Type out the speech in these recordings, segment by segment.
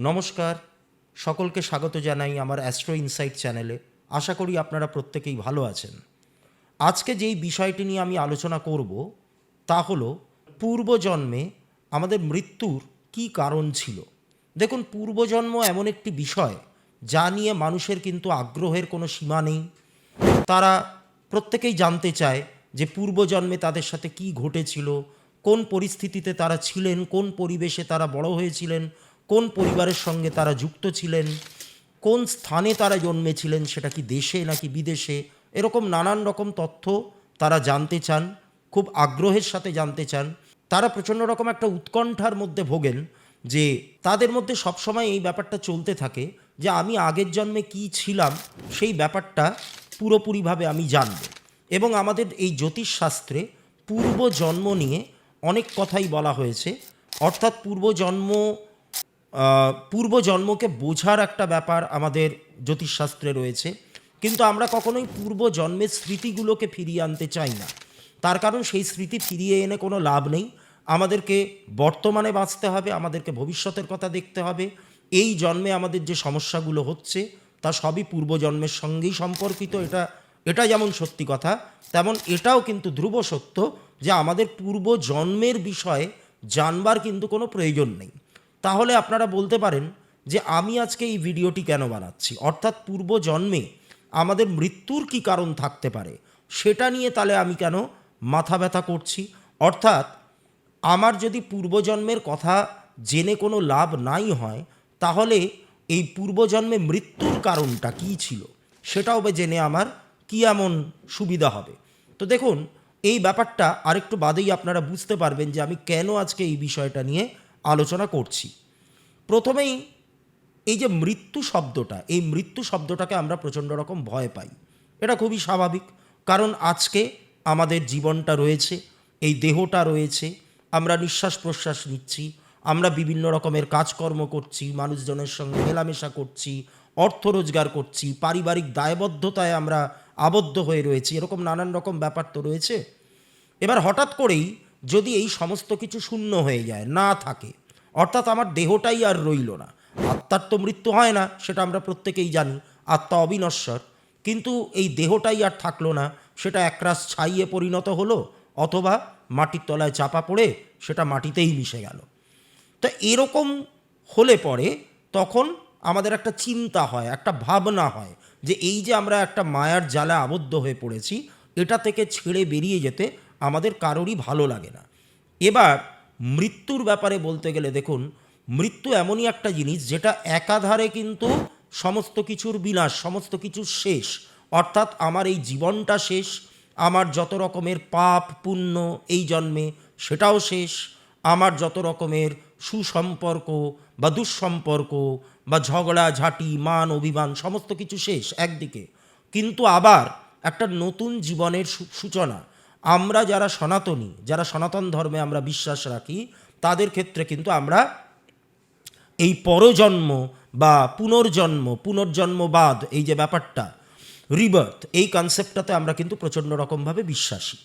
নমস্কার। সকলকে স্বাগত জানাই আমার অ্যাস্ট্রো ইনসাইট চ্যানেলে। আশা করি আপনারা প্রত্যেকেই ভালো আছেন। আজকে যেই বিষয়টি নিয়ে আমি আলোচনা করব, তা হলো পূর্বজন্মে আমাদের মৃত্যুর কি কারণ ছিল। দেখুন, পূর্বজন্ম এমন একটি বিষয় যা নিয়ে মানুষের কিন্তু আগ্রহের কোনো সীমা নেই। তারা প্রত্যেকেই জানতে চায় যে পূর্বজন্মে তাদের সাথে কি ঘটেছিল, কোন পরিস্থিতিতে তারা ছিলেন, কোন পরিবেশে তারা বড় হয়েছিলেন কোন পরিবারের সঙ্গে তারা যুক্ত ছিলেন? কোন স্থানে তারা জন্মেছিলেন? সেটা কি দেশে নাকি বিদেশে? এরকম নানান রকম তথ্য তারা জানতে চান, খুব আগ্রহের সাথে জানতে চান। তারা প্রচণ্ড রকম একটা উৎকণ্ঠার মধ্যে ভোগেন যে তাদের মধ্যে সবসময় এই ব্যাপারটা চলতে থাকে যে আমি আগের জন্মে কি ছিলাম, সেই ব্যাপারটা পুরোপুরিভাবে আমি জানব। এবং আমাদের এই জ্যোতিষশাস্ত্রে পূর্বজন্ম নিয়ে অনেক কথাই বলা হয়েছে। অর্থাৎ পূর্বজন্ম পূর্বজন্মকে বোঝার একটা ব্যাপার আমাদের জ্যোতিষশাস্ত্রে রয়েছে। কিন্তু আমরা কখনোই পূর্বজন্মের স্মৃতিগুলোকে ফিরিয়ে আনতে চাই না। তার কারণ সেই স্মৃতি ফিরিয়ে এনে কোনো লাভ নেই। আমাদেরকে বর্তমানে বাঁচতে হবে, আমাদেরকে ভবিষ্যতের কথা দেখতে হবে। এই জন্মে আমাদের যে সমস্যাগুলো হচ্ছে, তা সবই পূর্বজন্মের সঙ্গেই সম্পর্কিত। এটা এটা যেমন সত্যি কথা, তেমন এটাও কিন্তু ধ্রুব সত্য যে আমাদের পূর্বজন্মের বিষয়ে জানবার কিন্তু কোনো প্রয়োজন নেই। তাহলে আপনারা বলতে পারেন যে আমি আজকে এই ভিডিওটি কেন বানাচ্ছি? অর্থাৎ পূর্বজন্মে আমাদের মৃত্যুর কি কারণ থাকতে পারে? সেটা নিয়ে তাহলে আমি কেন মাথা ব্যথা করছি? অর্থাৎ আমার যদি পূর্বজন্মের কথা জেনে কোনো লাভ নাই হয়, তাহলে এই পূর্বজন্মে মৃত্যুর কারণটা কী ছিল? সেটাও বা জেনে আমার কী এমন সুবিধা হবে? তো দেখুন, এই ব্যাপারটা আরেকটু বাদেই আপনারা বুঝতে পারবেন যে আমি কেন আজকে এই বিষয়টা নিয়ে আলোচনা করছি। প্রথমেই এই যে মৃত্যু শব্দটা, এই মৃত্যু শব্দটাকে আমরা প্রচণ্ড রকম ভয় পাই। এটা খুবই স্বাভাবিক, কারণ আজকে আমাদের জীবনটা রয়েছে, এই দেহটা রয়েছে, আমরা নিঃশ্বাস প্রশ্বাস নিচ্ছি, আমরা বিভিন্ন রকমের কাজকর্ম করছি, মানুষজনের সঙ্গে মেলামেশা করছি, অর্থ রোজগার করছি, পারিবারিক দায়বদ্ধতায় আমরা আবদ্ধ হয়ে রয়েছি, এরকম নানান রকম ব্যাপার তো রয়েছে। এবার হঠাৎ করেই যদি এই সমস্ত কিছু শূন্য হয়ে যায়, না থাকে, অর্থাৎ আমার দেহটাই আর রইল না। আত্মার তো মৃত্যু হয় না, সেটা আমরা প্রত্যেকেই জানি, আত্মা অবিনশ্বর। কিন্তু এই দেহটাই আর থাকল না, সেটা একরাশ ছাইয়ে পরিণত হলো, অথবা মাটির তলায় চাপা পড়ে, সেটা মাটিতেই মিশে গেল। তা এরকম হলে পরে তখন আমাদের একটা চিন্তা হয়, একটা ভাবনা হয়, যে এই যে আমরা একটা মায়ার জালে আবদ্ধ হয়ে পড়েছি, এটা থেকে ছেড়ে বেরিয়ে যেতে আমাদের কারোরই ভালো লাগে না। এবার মৃত্যুর ব্যাপারে বলতে গেলে দেখুন, মৃত্যু এমনই একটা জিনিস যেটা একাধারে কিন্তু সমস্ত কিছুর বিনাশ, সমস্ত কিছুর শেষ। অর্থাৎ আমার এই জীবনটা শেষ, আমার যত রকমের পাপ, পুণ্য এই জন্মে সেটাও শেষ, আমার যত রকমের সুসম্পর্ক বা দুঃসম্পর্ক বা ঝগড়া, ঝাঁটি, মান, অভিমান, সমস্ত কিছু শেষ একদিকে। কিন্তু আবার একটা নতুন জীবনের সূচনা আমরা যারা সনাতনী, যারা সনাতন ধর্মে আমরা বিশ্বাস রাখি, তাদের ক্ষেত্রে কিন্তু আমরা এই পরজন্ম বা পুনর্জন্ম, পুনর্জন্মবাদ, এই যে ব্যাপারটা রিবার্থ এই কনসেপ্টটাতে আমরা কিন্তু প্রচণ্ড রকমভাবে বিশ্বাসী।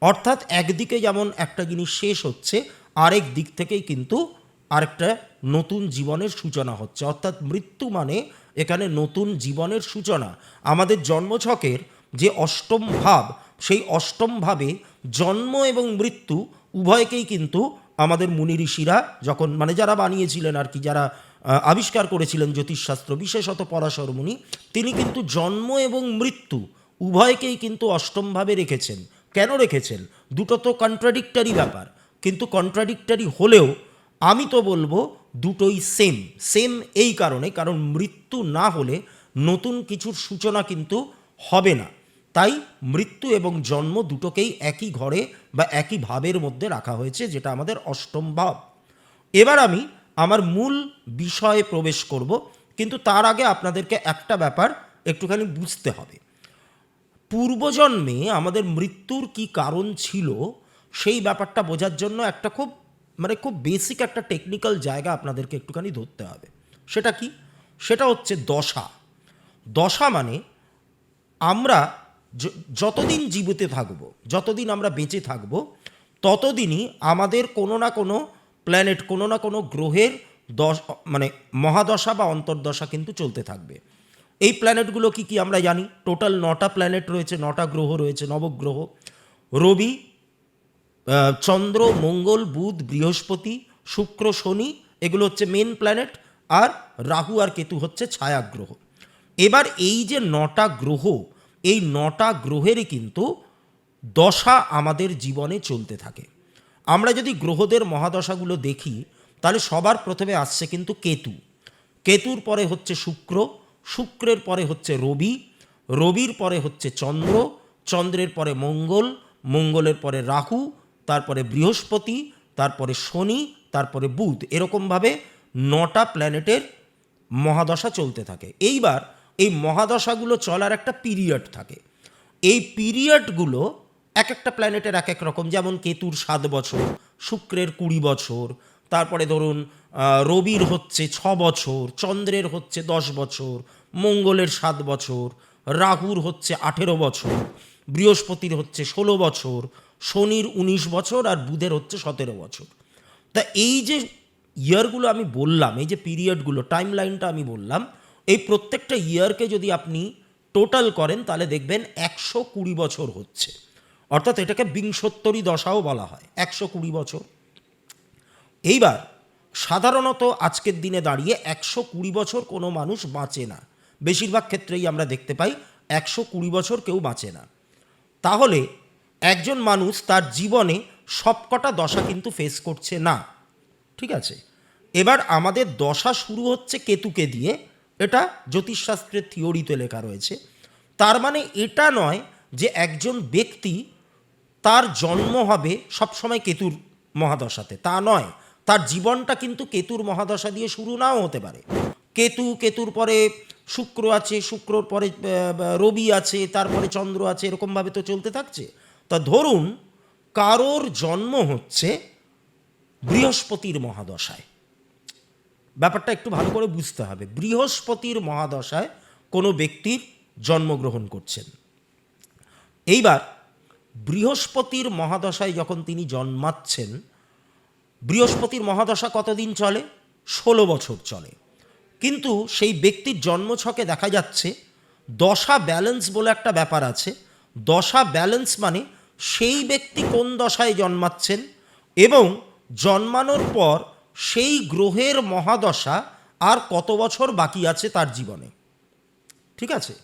অর্থাৎ একদিকে যেমন একটা জিনিস শেষ হচ্ছে, আরেক দিক থেকেই কিন্তু আরেকটা নতুন জীবনের সূচনা হচ্ছে। অর্থাৎ মৃত্যু মানে এখানে নতুন জীবনের সূচনা। আমাদের জন্মছকের যে অষ্টম ভাব সেই অষ্টমভাবে জন্ম এবং মৃত্যু উভয়কেই কিন্তু আমাদের মুনি ঋষিরা যখন মানে যারা বানিয়েছিলেন আর কি, যারা আবিষ্কার করেছিলেন জ্যোতিষশাস্ত্র, বিশেষত পরাশর মুনি, তিনি কিন্তু জন্ম এবং মৃত্যু উভয়কেই কিন্তু অষ্টমভাবে রেখেছেন। কেন রেখেছেন? দুটো তো কন্ট্রাডিক্টারি ব্যাপার। কিন্তু কন্ট্রাডিক্টারি হলেও আমি তো বলব দুটোই সেম সেম এই কারণে, কারণ মৃত্যু না হলে নতুন কিছুর সূচনা কিন্তু হবে না। তাই মৃত্যু এবং জন্ম দুটোকেই একই ঘরে বা একই ভাবের মধ্যে রাখা হয়েছে, যেটা আমাদের অষ্টম ভাব। এবার আমি আমার মূল বিষয়ে প্রবেশ করব, কিন্তু তার আগে আপনাদেরকে একটা ব্যাপার একটুখানি বুঝতে হবে। পূর্বজন্মে আমাদের মৃত্যুর কি কারণ ছিল, সেই ব্যাপারটা বোঝার জন্য একটা খুব মানে খুব বেসিক একটা টেকনিক্যাল জায়গা আপনাদেরকে একটুখানি ধরতে হবে। সেটা কি? সেটা হচ্ছে দশা। দশা মানে আমরা যতদিন জীবিত থাকব, যতদিন আমরা বেঁচে থাকব, ততদিনই আমাদের কোনো না কোনো প্ল্যানেট কোনো না কোনো গ্রহের দশ মানে মহাদশা বা অন্তর্দশা কিন্তু চলতে থাকবে। এই প্ল্যানেটগুলো কি কি আমরা জানি? টোটাল নটা প্ল্যানেট রয়েছে, নটা গ্রহ রয়েছে, নবগ্রহ। রবি চন্দ্র, মঙ্গল, বুধ, বৃহস্পতি, শুক্র, শনি, এগুলো হচ্ছে মেন প্ল্যানেট আর রাহু আর কেতু হচ্ছে ছায়াগ্রহ। এবার এই যে নটা গ্রহ এই নটা গ্রহেরই কিন্তু দশা আমাদের জীবনে চলতে থাকে। আমরা যদি গ্রহদের মহাদশাগুলো দেখি, তাহলে সবার প্রথমে আসছে কিন্তু কেতু। কেতুর পরে হচ্ছে শুক্র, শুক্রের পরে হচ্ছে রবি, রবির পরে হচ্ছে চন্দ্র, চন্দ্রের পরে মঙ্গল, মঙ্গলের পরে রাহু, তারপরে বৃহস্পতি, তারপরে শনি, তারপরে বুধ। এরকমভাবে নটা প্ল্যানেটের মহাদশা চলতে থাকে। এইবার এই মহাদশাগুলো চলার একটা পিরিয়ড থাকে। এই পিরিয়ডগুলো এক একটা প্ল্যানেটের এক এক রকম, যেমন কেতুর সাত বছর, শুক্রের কুড়ি বছর, তারপরে ধরুন রবির হচ্ছে ছ বছর, চন্দ্রের হচ্ছে দশ বছর, মঙ্গলের সাত বছর, রাহুর হচ্ছে আঠেরো বছর, বৃহস্পতির হচ্ছে ষোলো বছর, শনির উনিশ বছর আর বুধের হচ্ছে সতেরো বছর। তা এই যে ইয়ারগুলো আমি বললাম, এই যে পিরিয়ডগুলো টাইম লাইনটা আমি বললাম এই প্রত্যেকটা ইয়ারকে যদি আপনি টোটাল করেন, তাহলে দেখবেন একশো কুড়ি বছর হচ্ছে। অর্থাৎ এটাকে বিংশোত্তরী দশাও বলা হয়, একশো কুড়ি বছর। এইবার সাধারণত আজকের দিনে দাঁড়িয়ে একশো কুড়ি বছর কোনো মানুষ বাঁচে না। বেশিরভাগ ক্ষেত্রেই আমরা দেখতে পাই একশো কুড়ি বছর কেউ বাঁচে না। তাহলে একজন মানুষ তার জীবনে সবকটা দশা কিন্তু ফেস করছে না। ঠিক আছে? এবার আমাদের দশা শুরু হচ্ছে কেতুকে দিয়ে এটা জ্যোতিষশাস্ত্রের থিওরিতে লেখা রয়েছে। তার মানে এটা নয় যে একজন ব্যক্তি তার জন্ম হবে সবসময় কেতুর মহাদশাতে। তা নয়। তার জীবনটা কিন্তু কেতুর মহাদশা দিয়ে শুরু নাও হতে পারে। কেতু, কেতুর পরে শুক্র আছে, শুক্রর পরে রবি আছে, তারপরে চন্দ্র আছে, এরকমভাবে তো চলতে থাকছে। তা ধরুন, কারোর জন্ম হচ্ছে বৃহস্পতির মহাদশায়। ব্যাপারটা একটু ভালো করে বুঝতে হবে। বৃহস্পতির মহাদশায় কোনো ব্যক্তির জন্মগ্রহণ করছেন। এইবার বৃহস্পতির মহাদশায় যখন তিনি জন্মাচ্ছেন, বৃহস্পতির মহাদশা কতদিন চলে? ষোলো বছর চলে। কিন্তু সেই ব্যক্তির জন্মছকে দেখা যাচ্ছে, দশা ব্যালেন্স বলে একটা ব্যাপার আছে। দশা ব্যালেন্স মানে সেই ব্যক্তি কোন দশায় জন্মাচ্ছেন এবং জন্মানোর পর সেই গ্রহের মহাদশা আর কত বছর বাকি আছে তার জীবনে। ঠিক আছে?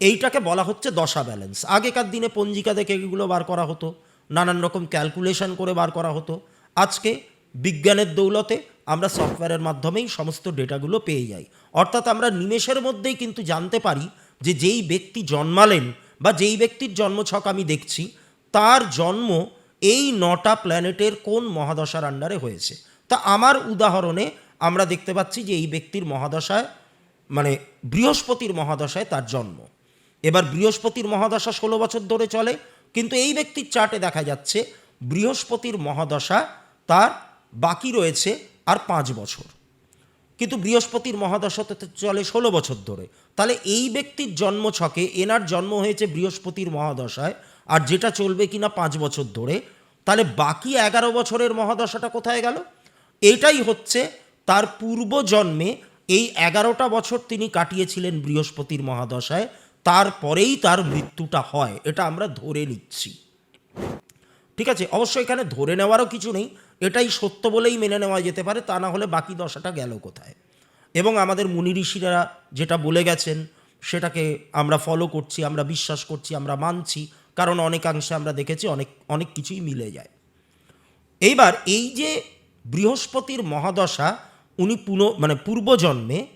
এইটাকে বলা হচ্ছে দশা ব্যালেন্স। আগেকার দিনে পঞ্জিকা দেখে এগুলো বার করা হতো, নানান রকম ক্যালকুলেশন করে বার করা হতো। আজকে বিজ্ঞানের দৌলতে আমরা সফটওয়্যারের মাধ্যমেই সমস্ত ডেটাগুলো পেয়ে যাই। অর্থাৎ আমরা নিমেষের মধ্যেই কিন্তু জানতে পারি যে যেই ব্যক্তি জন্মালেন বা যেই ব্যক্তির জন্মছক আমি দেখছি, তার জন্ম এই নটা প্ল্যানেটের কোন মহাদশার আন্ডারে হয়েছে। তা আমার উদাহরণে আমরা দেখতে পাচ্ছি যে এই ব্যক্তির মহাদশায় মানে বৃহস্পতির মহাদশায় তার জন্ম। এবার বৃহস্পতির মহাদশা ষোলো বছর ধরে চলে, কিন্তু এই ব্যক্তির চার্টে দেখা যাচ্ছে বৃহস্পতির মহাদশা তার বাকি রয়েছে আর পাঁচ বছর। কিন্তু বৃহস্পতির মহাদশা তো চলে ষোলো বছর ধরে। তাহলে এই ব্যক্তির জন্ম ছকে, এনার জন্ম হয়েছে বৃহস্পতির মহাদশায়, আর যেটা চলবে কিনা পাঁচ বছর ধরে, তাহলে বাকি এগারো বছরের মহাদশাটা কোথায় গেল? এটাই হচ্ছে তার পূর্বজন্মে এই এগারোটা বছর তিনি কাটিয়েছিলেন বৃহস্পতির মহাদশায়, তারপরেই তার মৃত্যুটা হয়, এটা আমরা ধরে নিচ্ছি। ঠিক আছে, অবশ্য এখানে ধরে নেওয়ারও কিছু নেই, এটাই সত্য বলেই মেনে নেওয়া যেতে পারে, তা না হলে বাকি দশাটা গেল কোথায়? এবং আমাদের মুনি ঋষিরা যেটা বলে গেছেন, সেটাকে আমরা ফলো করছি, আমরা বিশ্বাস করছি, আমরা মানছি, কারণ অনেকাংশে আমরা দেখেছি অনেক অনেক কিছুই মিলে যায়। এইবার এই যে বৃহস্পতির মহাদশা, উনি পুন মানে পূর্বজন্মে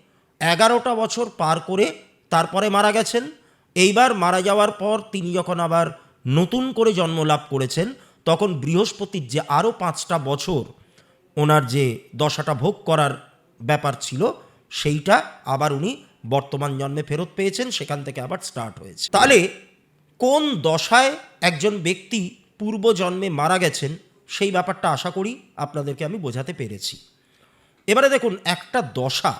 এগারোটা বছর পার করে তারপরে মারা গেছেন। এইবার মারা যাওয়ার পর তিনি যখন আবার নতুন করে জন্ম লাভ করেছেন, তখন বৃহস্পতির যে আরও পাঁচটা বছর ওনার যে দশাটা ভোগ করার ব্যাপার ছিল, সেইটা আবার উনি বর্তমান জন্মে ফেরত পেয়েছেন, সেখান থেকে আবার স্টার্ট হয়েছে। তাহলে কোন দশায় একজন ব্যক্তি পূর্বজন্মে মারা গেছেন সেই ব্যাপারটা আশা করি আপনাদেরকে আমি বোঝাতে পেরেছি। এবারে দেখুন, একটা দশা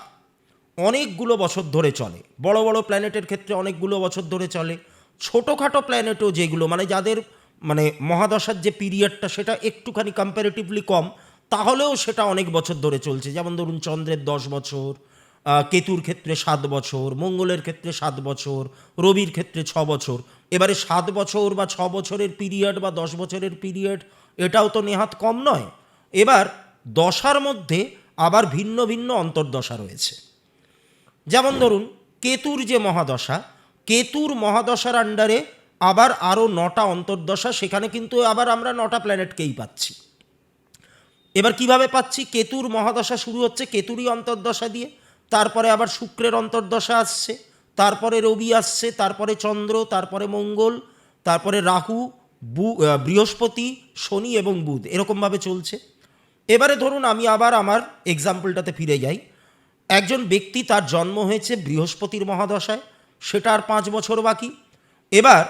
অনেকগুলো বছর ধরে চলে। বড় বড় প্ল্যানেটের ক্ষেত্রে অনেকগুলো বছর ধরে চলে। ছোটোখাটো প্ল্যানেটও যেগুলো মানে যাদের মানে মহাদশার যে পিরিয়ডটা সেটা একটুখানি কম্পারেটিভলি কম, তাহলেও সেটা অনেক বছর ধরে চলছে। যেমন ধরুন, চন্দ্রের দশ বছর কেতুর ক্ষেত্রে সাত বছর, মঙ্গলের ক্ষেত্রে সাত বছর, রবির ক্ষেত্রে ছ বছর। এবারে সাত বছর বা ছ বছরের পিরিয়ড বা দশ বছরের পিরিয়ড এটাও তো নেহাত কম নয়। এবার দশার মধ্যে আবার ভিন্ন ভিন্ন অন্তর্দশা রয়েছে। যেমন ধরুন, কেতুর যে মহাদশা, কেতুর মহাদশার আন্ডারে আবার আরও নটা অন্তর্দশা, সেখানে কিন্তু আবার আমরা নটা প্ল্যানেটকেই পাচ্ছি। এবার কীভাবে পাচ্ছি? কেতুর মহাদশা শুরু হচ্ছে কেতুরই অন্তর্দশা দিয়ে, তারপরে আবার শুক্রের অন্তর্দশা আসছে, তারপরে রবি আসছে, তারপরে চন্দ্র, তারপরে মঙ্গল, তারপরে রাহু বৃহস্পতি, শনি এবং বুধ এরকমভাবে চলছে। এবারে ধরুন আমি আবার আমার এক্সাম্পলটাতে ফিরে যাই। একজন ব্যক্তি তার জন্ম হয়েছে বৃহস্পতির মহাদশায়, সেটা আর পাঁচ বছর বাকি। এবার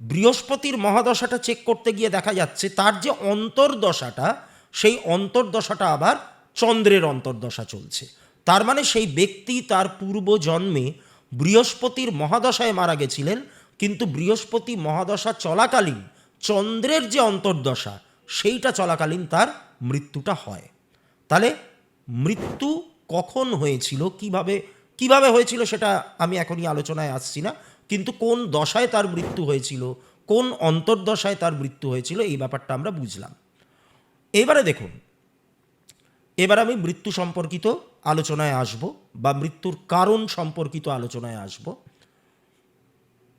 বৃহস্পতির মহাদশাটা চেক করতে গিয়ে দেখা যাচ্ছে তার যে অন্তর্দশাটা, সেই অন্তর্দশাটা আবার চন্দ্রের অন্তর্দশা চলছে। তার মানে সেই ব্যক্তি তার পূর্ব জন্মে বৃহস্পতির মহাদশায় মারা গেছিলেন, কিন্তু বৃহস্পতি মহাদশা চলাকালীন চন্দ্রের যে অন্তর্দশা, সেইটা চলাকালীন তার মৃত্যুটা হয়। তাহলে মৃত্যু কখন হয়েছিল, কীভাবে কীভাবে হয়েছিল সেটা আমি এখনই আলোচনায় আসছি না, কিন্তু কোন দশায় তার মৃত্যু হয়েছিল, কোন অন্তর্দশায় তার মৃত্যু হয়েছিল, এই ব্যাপারটা আমরা বুঝলাম। এবারে দেখুন, এবার আমি মৃত্যু সম্পর্কিত আলোচনায় আসব, বা মৃত্যুর কারণ সম্পর্কিত আলোচনায় আসব।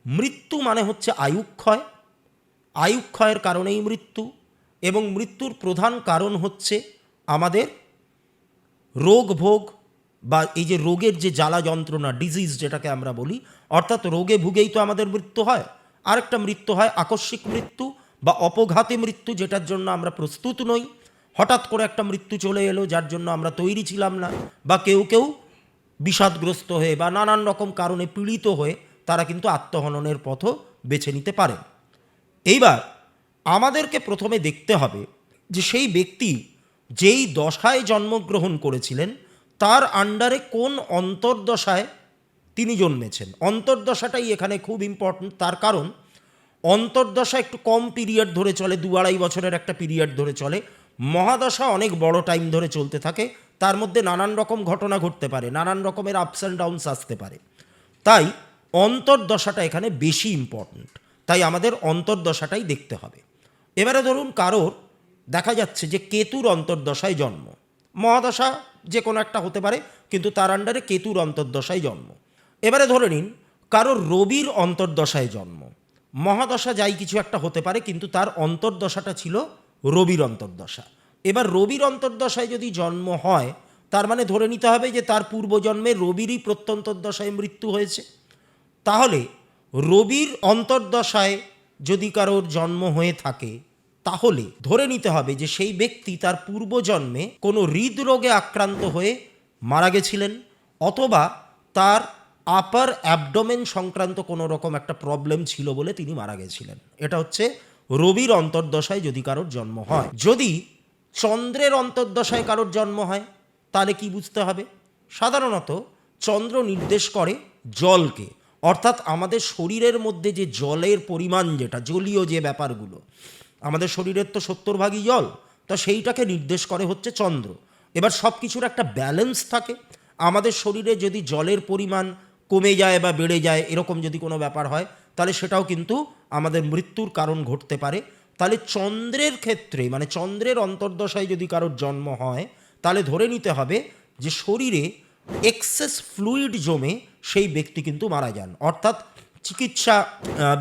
মৃত্যু মানে হচ্ছে আয়ুক্ষয় আয়ুক্ষয়ের কারণেই মৃত্যু এবং মৃত্যুর প্রধান কারণ হচ্ছে আমাদের রোগ ভোগ বা এই যে রোগের যে জ্বালা যন্ত্রণা ডিজিজ যেটাকে আমরা বলি, অর্থাৎ রোগে ভুগেই তো আমাদের মৃত্যু হয়। আরেকটা মৃত্যু হয় আকস্মিক মৃত্যু বা অপঘাতে মৃত্যু যেটার জন্য আমরা প্রস্তুত নই। হঠাৎ করে একটা মৃত্যু চলে এলো যার জন্য আমরা তৈরি ছিলাম না বা কেউ কেউ বিষাদগ্রস্ত হয়ে বা নানান রকম কারণে পীড়িত হয়ে তারা কিন্তু আত্মহননের পথও বেছে নিতে পারেন। এইবার আমাদেরকে প্রথমে দেখতে হবে যে সেই ব্যক্তি যেই দশায় জন্মগ্রহণ করেছিলেন, তার আন্ডারে কোন অন্তর্দশায় তিনি জন্মেছেন? অন্তর্দশাটাই এখানে খুব ইম্পর্ট্যান্ট তার কারণ অন্তর্দশা একটু কম পিরিয়ড ধরে চলে, দু আড়াই বছরের একটা পিরিয়ড ধরে চলে। মহাদশা অনেক বড় টাইম ধরে চলতে থাকে, তার মধ্যে নানান রকম ঘটনা ঘটতে পারে, নানান রকমের আপস অ্যান্ড ডাউনস আসতে পারে। তাই অন্তর্দশাটা এখানে বেশি ইম্পর্ট্যান্ট তাই আমাদের অন্তর্দশাটাই দেখতে হবে। এবারে ধরুন কারোর দেখা যাচ্ছে যে কেতুর অন্তর্দশায় জন্ম। মহাদশা যে কোনো একটা হতে পারে, কিন্তু তার আন্ডারে কেতুর অন্তর্দশায় জন্ম। এবারে ধরে নিন, কারোর রবির অন্তর্দশায় জন্ম। মহাদশা যাই কিছু একটা হতে পারে, কিন্তু তার অন্তর্দশাটা ছিল রবির অন্তর্দশা। এবার রবির অন্তর্দশায় যদি জন্ম হয়, তার মানে ধরে নিতে হবে যে তার পূর্বজন্মে রবিরই প্রত্যন্তর্দশায় মৃত্যু হয়েছে। তাহলে রবির অন্তর্দশায় যদি কারোর জন্ম হয়ে থাকে, তাহলে ধরে নিতে হবে যে সেই ব্যক্তি তার পূর্বজন্মে কোনো হৃদরোগে আক্রান্ত হয়ে মারা গেছিলেন অথবা তার আপার অ্যাবডোমেন সংক্রান্ত কোনো রকম একটা প্রবলেম ছিল বলে তিনি মারা গেছিলেন। এটা হচ্ছে রবির অন্তর্দশায় যদি কারোর জন্ম হয়। যদি চন্দ্রের অন্তর্দশায় কারোর জন্ম হয়, তাহলে কি বুঝতে হবে? সাধারণত চন্দ্র নির্দেশ করে জলকে। অর্থাৎ আমাদের শরীরের মধ্যে যে জলের পরিমাণ যেটা, জলীয় যে ব্যাপারগুলো, আমাদের শরীরের তো সত্তর ভাগই জল, তো সেইটাকে নির্দেশ করে হচ্ছে চন্দ্র। এবার সব কিছুর একটা ব্যালেন্স থাকে। আমাদের শরীরে যদি জলের পরিমাণ কমে যায় বা বেড়ে যায়, এরকম যদি কোনো ব্যাপার হয়, তাহলে সেটাও কিন্তু আমাদের মৃত্যুর কারণ ঘটতে পারে। তাহলে চন্দ্রের ক্ষেত্রে মানে চন্দ্রের অন্তর্দশায় যদি কারোর জন্ম হয়, তাহলে ধরে নিতে হবে যে শরীরে এক্সেস ফ্লুইড জমে সেই ব্যক্তি কিন্তু মারা যান। অর্থাৎ চিকিৎসা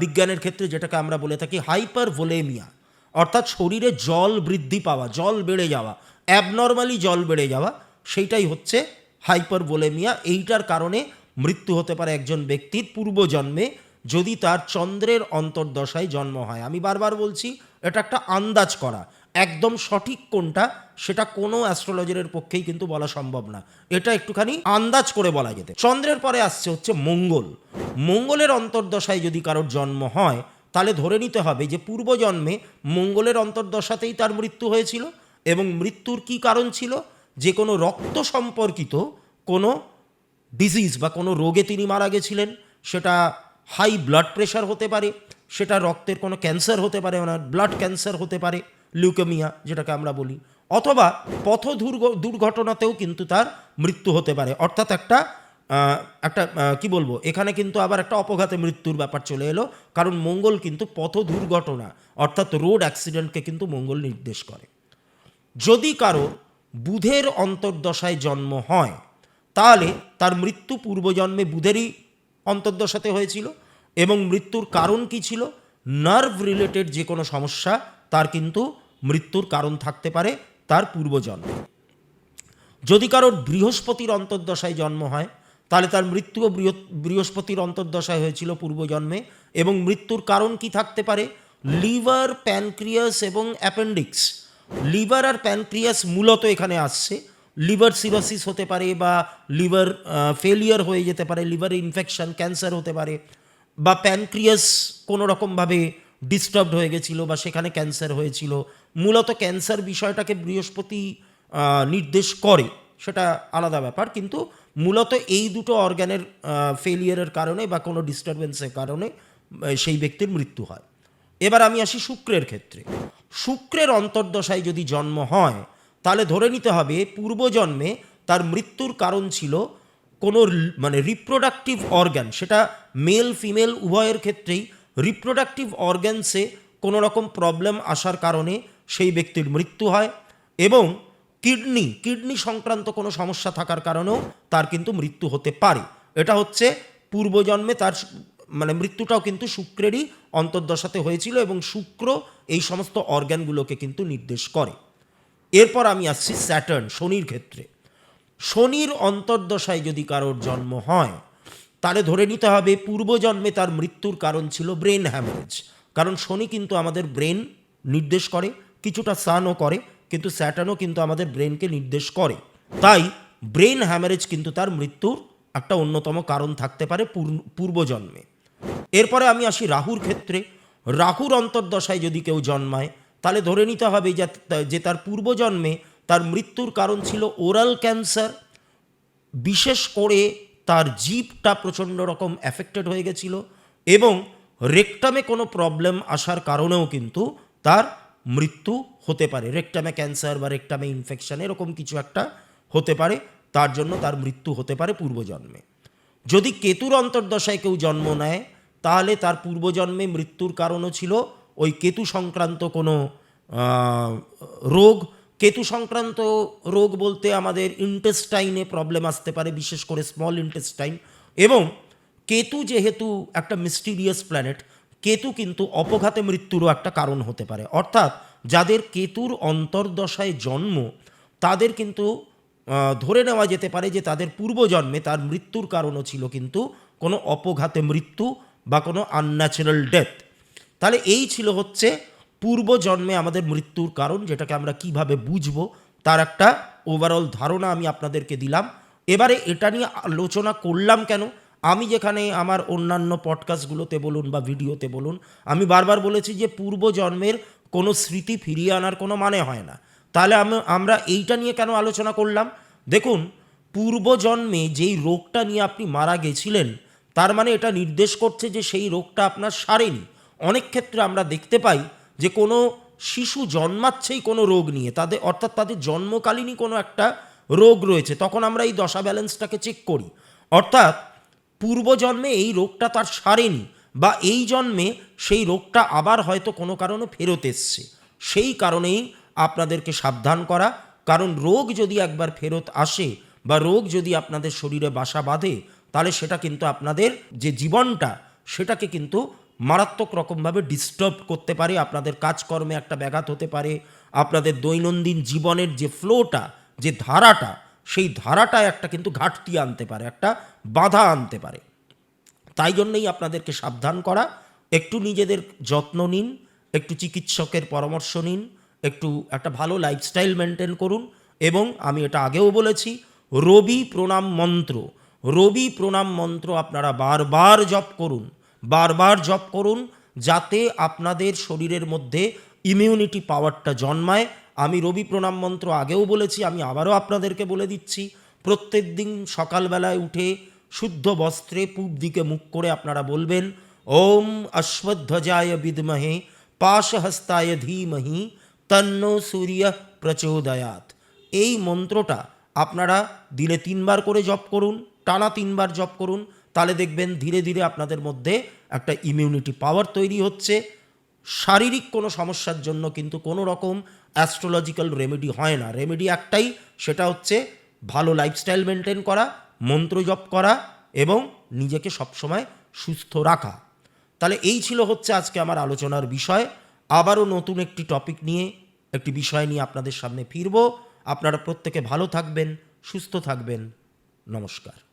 বিজ্ঞানের ক্ষেত্রে যেটাকে আমরা বলে থাকি হাইপার ভোলেমিয়া অর্থাৎ শরীরে জল বৃদ্ধি পাওয়া, জল বেড়ে যাওয়া অ্যাবনর্মালি জল বেড়ে যাওয়া, সেইটাই হচ্ছে হাইপার ভোলেমিয়া এইটার কারণে মৃত্যু হতে পারে একজন ব্যক্তির পূর্বজন্মে যদি তার চন্দ্রের অন্তর্দশায় জন্ম হয়। আমি বারবার বলছি, এটা একটা আন্দাজ করা। একদম সঠিক কোনটা সেটা কোনো অ্যাস্ট্রোলজারের পক্ষেই কিন্তু বলা সম্ভব না। এটা একটুখানি আন্দাজ করে বলা যেতে। চন্দ্রের পরে আসছে হচ্ছে মঙ্গল। মঙ্গলের অন্তর্দশায় যদি কারোর জন্ম হয়, তাহলে ধরে নিতে হবে যে পূর্বজন্মে মঙ্গলের অন্তর্দশাতেই তার মৃত্যু হয়েছিল এবং মৃত্যুর কি কারণ ছিল? যে কোনো রক্ত সম্পর্কিত কোনো ডিজিজ বা কোনো রোগে তিনি মারা গেছিলেন, সেটা হাই ব্লাড প্রেশার হতে পারে, সেটা রক্তের কোনো ক্যান্সার হতে পারে, ওনার ব্লাড ক্যান্সার হতে পারে লিউকেমিয়া যেটাকে আমরা বলি। অথবা পথ দুর্ঘ- দুর্ঘটনাতেও কিন্তু তার মৃত্যু হতে পারে। অর্থাৎ একটা একটা কি বলব? এখানে কিন্তু আবার একটা অপঘাতে মৃত্যুর ব্যাপার চলে এলো। কারণ মঙ্গল কিন্তু পথ দুর্ঘটনা অর্থাৎ রোড অ্যাক্সিডেন্টকে কিন্তু মঙ্গল নির্দেশ করে। যদি কারও বুধের অন্তর্দশায় জন্ম হয়, তাহলে তার মৃত্যু পূর্বজন্মে বুধেরই অন্তর্দশাতে হয়েছিল এবং মৃত্যুর কারণ কি ছিল? নার্ভ রিলেটেড যে কোনো সমস্যা তার কিন্তু মৃত্যুর কারণ থাকতে পারে তার পূর্বজন্মে। যদি কারোর বৃহস্পতির অন্তর্দশায় জন্ম হয়, তাহলে তার মৃত্যুও বৃহ- বৃহস্পতির অন্তর্দশায় হয়েছিল পূর্বজন্মে এবং মৃত্যুর কারণ কি থাকতে পারে? লিভার, প্যানক্রিয়াস এবং অ্যাপেন্ডিক্স। লিভার আর প্যানক্রিয়াস মূলত এখানে আসছে। লিভার সিরোসিস হতে পারে বা লিভার ফেলিয়ার হয়ে যেতে পারে, লিভার ইনফেকশন, ক্যান্সার হতে পারে বা প্যানক্রিয়াস কোনো রকমভাবে ডিস্টার্বড হয়ে গেছিল বা সেখানে ক্যান্সার হয়েছিল, মূলত ক্যান্সার বিষয়টাকে বৃহস্পতি নির্দেশ করে, সেটা আলাদা ব্যাপার, কিন্তু মূলত এই দুটো অর্গ্যানের ফেলিয়ারের কারণে বা কোনো ডিস্টারবেন্সের কারণে সেই ব্যক্তির মৃত্যু হয়। এবার আমি আসি শুক্রের ক্ষেত্রে। শুক্রের অন্তর্দশায় যদি জন্ম হয়, তাহলে ধরে নিতে হবে পূর্বজন্মে তার মৃত্যুর কারণ ছিল কোনো মানে রিপ্রোডাক্টিভ অর্গ্যান সেটা মেল ফিমেল উভয়ের ক্ষেত্রেই রিপ্রোডাক্টিভ অর্গ্যানসে কোনো রকম প্রবলেম আসার কারণে সেই ব্যক্তির মৃত্যু হয় এবং কিডনি কিডনি সংক্রান্ত কোনো সমস্যা থাকার কারণেও তার কিন্তু মৃত্যু হতে পারে। এটা হচ্ছে পূর্বজন্মে তার মানে মৃত্যুটাও কিন্তু শুক্রেরই অন্তর্দশাতে হয়েছিল এবং শুক্র এই সমস্ত অর্গ্যানগুলোকে কিন্তু নির্দেশ করে। এরপর আমি আসছি স্যাটার্ন শনির ক্ষেত্রে। শনির অন্তর্দশায় যদি কারোর জন্ম হয় তাহলে ধরে নিতে হবে, পূর্বজন্মে তার মৃত্যুর কারণ ছিল ব্রেন হ্যামারেজ কারণ শনি কিন্তু আমাদের ব্রেন নির্দেশ করে, কিছুটা সানও করে, কিন্তু স্যাটার্নও কিন্তু আমাদের ব্রেনকে নির্দেশ করে। তাই ব্রেন হ্যামারেজ কিন্তু তার মৃত্যুর একটা অন্যতম কারণ থাকতে পারে পূর্বজন্মে। এরপরে আমি আসি রাহুর ক্ষেত্রে। রাহুর অন্তর্দশায় যদি কেউ জন্মায়, তাহলে ধরে নিতে হবে যে তার পূর্বজন্মে তার মৃত্যুর কারণ ছিল ওরাল ক্যান্সার বিশেষ করে তার জিভটা প্রচণ্ড রকম অ্যাফেক্টেড হয়ে গেছিল এবং রেকটামে কোনো প্রবলেম আসার কারণেও কিন্তু তার মৃত্যু হতে পারে। রেকটামে ক্যান্সার বা রেকটামে ইনফেকশান এরকম কিছু একটা হতে পারে, তার জন্য তার মৃত্যু হতে পারে পূর্বজন্মে। যদি কেতুর অন্তর্দশায় কেউ জন্ম নেয়, তাহলে তার পূর্বজন্মে মৃত্যুর কারণও ছিল। ওই কেতু সংক্রান্ত কোনো রোগ কেতু সংক্রান্ত রোগ বলতে আমাদের ইন্টেস্টাইনে প্রবলেম আসতে পারে, বিশেষ করে স্মল ইন্টেস্টাইন এবং কেতু যেহেতু একটা মিস্টিরিয়াস প্ল্যানেট কেতু কিন্তু অপঘাতে মৃত্যুরও একটা কারণ হতে পারে। অর্থাৎ যাদের কেতুর অন্তর্দশায় জন্ম, তাদের কিন্তু ধরে নেওয়া যেতে পারে যে তাদের পূর্বজন্মে তার মৃত্যুর কারণও ছিল কিন্তু কোনো অপঘাতে মৃত্যু বা কোনো আনন্যাচারাল ডেথ তাহলে এই ছিল হচ্ছে পূর্বজন্মে আমাদের মৃত্যুর কারণ, যেটাকে আমরা কীভাবে বুঝব, তার একটা ওভারঅল ধারণা আমি আপনাদেরকে দিলাম। এবারে এটা নিয়ে আলোচনা করলাম কেন? আমি যেখানে আমার অন্যান্য পডকাস্টগুলোতে বলুন বা ভিডিওতে বলুন, আমি বারবার বলেছি যে পূর্বজন্মের কোনো স্মৃতি ফিরিয়ে আনার কোনো মানে হয় না। তাহলে আমি- আমরা এইটা নিয়ে কেন আলোচনা করলাম? দেখুন, পূর্বজন্মে যেই রোগটা নিয়ে আপনি মারা গেছিলেন, তার মানে এটা নির্দেশ করছে যে সেই রোগটা আপনার সারেনি। অনেক ক্ষেত্রে আমরা দেখতে পাই যে কোনো শিশু জন্মাচ্ছেই কোনো রোগ নিয়ে, তাদের অর্থাৎ তাদের জন্মকালীনই কোনো একটা রোগ রয়েছে, তখন আমরা এই দশা ব্যালেন্সটাকে চেক করি। অর্থাৎ পূর্বজন্মে এই রোগটা তার সারেনি, বা এই জন্মে সেই রোগটা আবার হয়তো কোনো কারণে ফেরত এসছে। সেই কারণেই আপনাদেরকে সাবধান করা, কারণ রোগ যদি একবার ফেরত আসে, বা রোগ যদি আপনাদের শরীরে বাসা বাঁধে, তাহলে সেটা কিন্তু আপনাদের যে জীবনটা, সেটাকে কিন্তু মারাত্মক রকমভাবে ডিস্টার্ব করতে পারে, আপনাদের কাজকর্মে একটা ব্যাঘাত হতে পারে, আপনাদের দৈনন্দিন জীবনের যে ফ্লোটা যে ধারাটা, সেই ধারাটায় একটা কিন্তু ঘাটতি আনতে পারে, একটা বাধা আনতে পারে। তাই জন্যই আপনাদেরকে সাবধান করা, একটু নিজেদের যত্ন নিন, একটু চিকিৎসকের পরামর্শ নিন, একটু একটা ভালো লাইফস্টাইল মেনটেন করুন, এবং আমি এটা আগেও বলেছি, রবি প্রণাম মন্ত্র, রবি প্রণাম মন্ত্র আপনারা বারবার জপ করুন। বারবার জপ করুন যাতে আপনাদের শরীরের মধ্যে ইমিউনিটি পাওয়ারটা জন্মায়। আমি রবি প্রণাম মন্ত্র আগেও বলেছি, আমি আবারও আপনাদেরকে বলে দিচ্ছি। প্রত্যেক দিন সকালবেলায় উঠে শুদ্ধ বস্ত্রে পূব দিকে মুখ করে আপনারা বলবেন, ওম অশ্বধ্বজায় বিদমহে, পাশহস্তায় ধীমহি, তন্ন সূর্য প্রচোদয়াত এই মন্ত্রটা আপনারা দিনে তিনবার করে জপ করুন, টানা তিনবার জপ করুন। তাহলে দেখবেন ধীরে ধীরে আপনাদের মধ্যে একটা ইমিউনিটি পাওয়ার তৈরি হচ্ছে। শারীরিক কোনো সমস্যার জন্য কিন্তু কোনো রকম অ্যাস্ট্রোলজিক্যাল রেমেডি হয় না। রেমেডি একটাই, সেটা হচ্ছে ভালো লাইফস্টাইল মেনটেন করা, মন্ত্র জপ করা এবং নিজেকে সবসময় সুস্থ রাখা। তাহলে এই ছিল হচ্ছে আজকে আমার আলোচনার বিষয়। আবারও নতুন একটি টপিক নিয়ে, একটি বিষয় নিয়ে আপনাদের সামনে ফিরব। আপনারা প্রত্যেকে ভালো থাকবেন, সুস্থ থাকবেন। নমস্কার।